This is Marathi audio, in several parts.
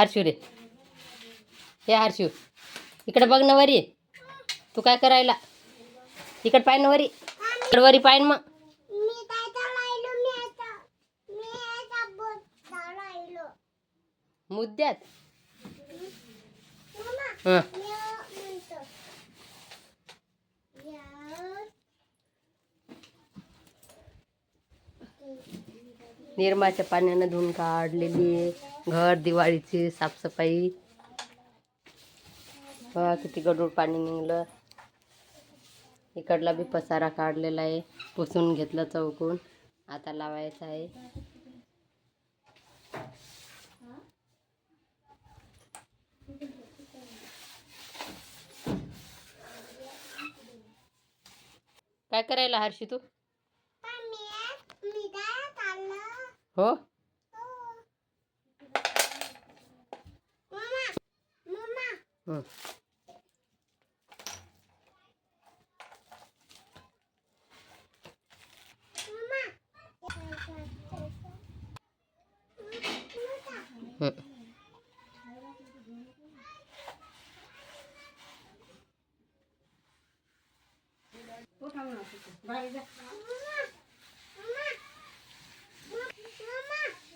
हर्षू रे. हे हर्षू. इकडे बघ ना वरी. तू काय करायला? इकडे पाय ना वरी. इकडे वरी पाय ना मग. मुद्द्यात. हं मी म्हणतो या निर्माच्या पाण्यानं धुवून काढलेली आहे. घर दिवाळीची साफसफाई. बघा किती गडूळ पाणी निघलं. इकडला बी पसारा काढलेला आहे. पुसून घेतलं चौकून. आता लावायचं आहे. काय करायला हर्षी तू मम्मी मी काय चाललं हो मम्मा मम्मा हं. हं. हं.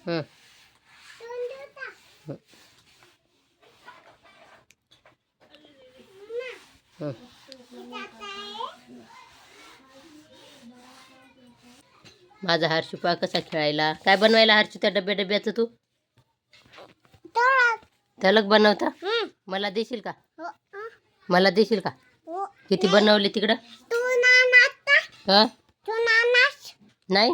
हं. हं. माझा हर्षू पा कसा खेळायला. काय बनवायला हर्षू त्या डब्या डब्याचं तू? तलक बनवता? मला देशील का? मला देशील का? किती बनवले तिकडं? ह? नाही?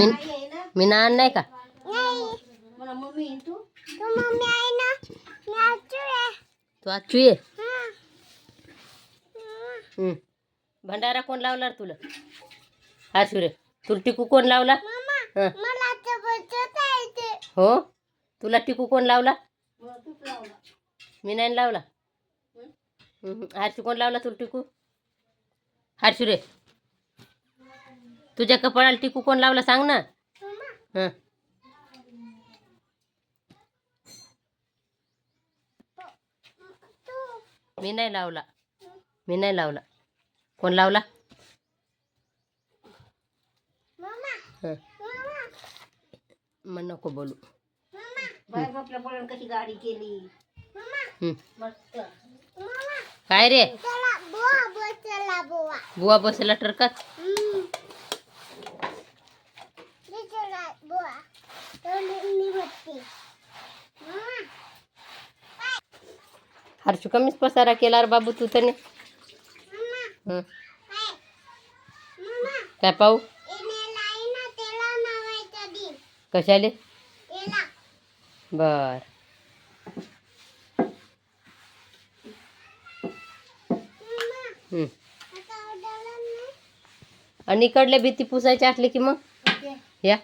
मी मी नान नाही का तू आचू ये भंडारा कोण लावला तुला हर्षू रे तुला टिकू कोण लावला हो तुला टिकू कोण लावला मी नाही लावला हर्षू कोण लावला तुला टिकू हर्षू रे तुझ्या कपाळाला टिकू कोण लावला सांग ना. हं. मी नाही लावला. मी नाही लावला. कोण लावला? हं. मग नको बोलू. कशी गाडी केली? हं. काय रे? बुवा बसला टरकात हम्म. ये चला बुवा तो मी बघते मम्मा हर्षू कमीच पसारा केला रे बाबू तू तर हं. काय पाहू? कशाले? बर. आणि इकडल्या भीती पुसायच्या असले की मग? या.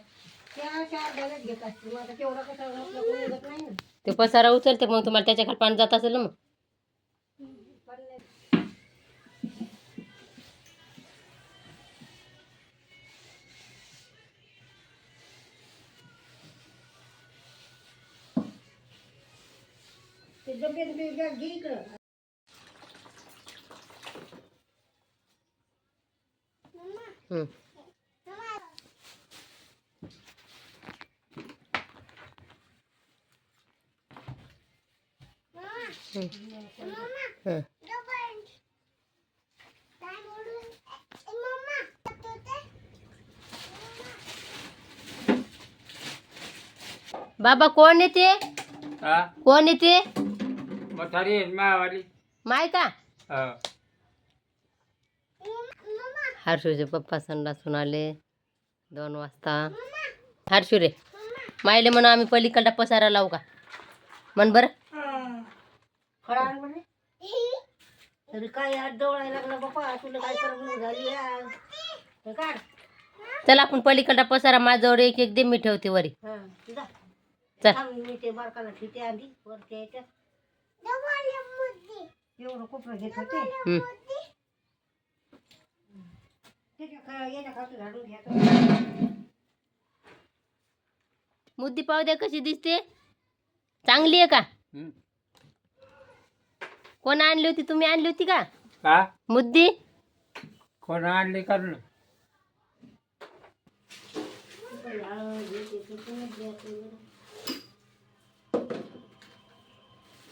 ते पसारा उचलते मग तुम्हाला त्याच्याखाली पाणी जात असेल मग. डबल काय बोलून ए, मम्मा तू ते बाबा कोण येते? हा? कोण येते? म्हातारी आहे मावाली माय का? हा. मम्मा हर्षूचे पप्पा संडासून आले दोन वाजता. हर्षू रे मायले म्हणून आम्ही पलीकडला पसारा लावू का? म्हण बरं. फळा आण म्हणे. तरी काय हात डोळायला लागला बापा तुला काय कर म्हणून झाली आज हे काढ. चला आपण पलीकडला पसारा माझ्याजवळ एक एक दे मी ठेवते वरी. हा चल. थांब मी ते बारकाला आधी डबल मुद्दी एवढं कोपरं घेत होते. हं. मुद्दी त्याच्या खा- याच्या खाली झाडून घ्या मुद्दी पाव द्या कशी दिसते. चांगली आहे का. कोण आणली होती तुम्ही आणली होती का? का? मुद्दी? कोण आणली कर ना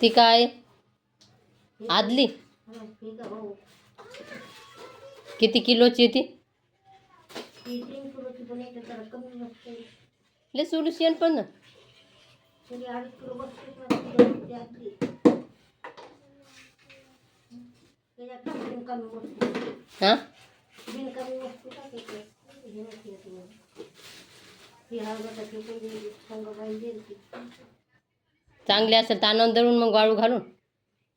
ती काय? आदली. किती किलोची थी ले सोल्यूशन पण चांगले असेल तर आनंद धरून मग वाळू घालून.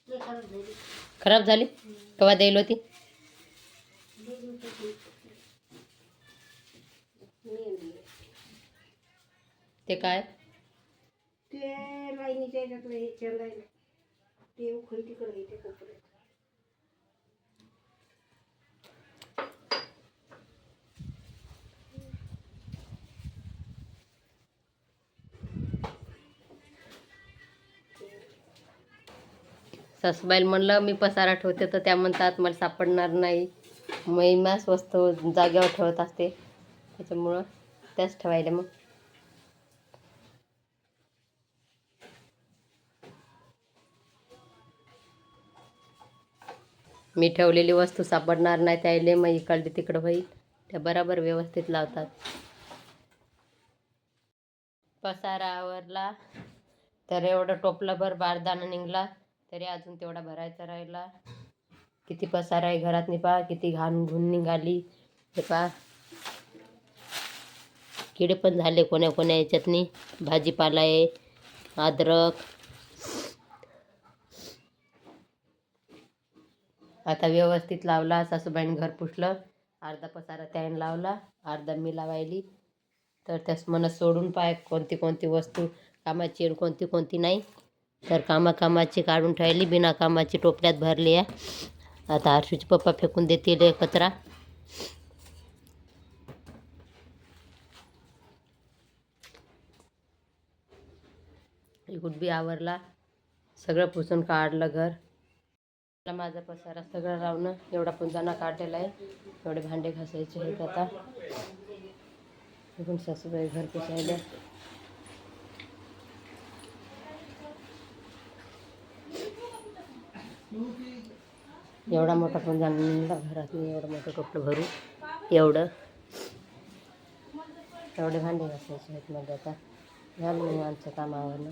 खराब झाली? केव्हा द्यायला होती? ती. ते काय? ते लाईनीच्या ह्याच्यातलं हे चंदायला. ते उखळी तिकडे ते कोपऱ्यात सासूबाईल म्हणलं मी पसारा ठेवते तर त्या म्हणतात मला सापडणार नाही. महिमाच वस्तू जागेवर ठेवत असते. त्याच्यामुळं त्याच ठेवायला मग. मी ठेवलेली वस्तू सापडणार नाही त्याले मग इकडली तिकडं होईल. त्या बराबर व्यवस्थित लावतात. पसारा आवरला तर एवढं टोपलाभर बारदाना निघला. तरी अजून तेवढा भरायचा राहिला. किती पसारा आहे घरात पहा किती घाण घुण निघाली. हे पहा. किडे पण झाले कोण्या कोण्या याच्यातनी. भाजीपाला आहे अद्रक. आता व्यवस्थित लावला सासूबाईने घर पुसलं. अर्धा पसारा त्याने लावला अर्धा मी लावायली. तर त्यास मन सोडून पाय कोणती कोणती वस्तू कामाची आणि कोणती कोणती नाही. तर कामाकामाची काढून ठेवली बिना कामाची टोपल्यात भरली आहे. आता हर्षूचे पप्पा फेकून देतील कचरा. गुडबी आवरला. सगळं पुसून काढलं घर. माझा पसारा सगळं लावणं एवढा पुंजाना काढलेला आहे. एवढे भांडे घासायचे आहेत आता. इकडून सासूबाई घर पुसायला. एवढा मोठा पण जाणला घरात मी एवढं मोठं टोपलं भरू. एवढं. एवढे भांडे घासायचे आहेत मग आता. झालं आमच्या कामावरनं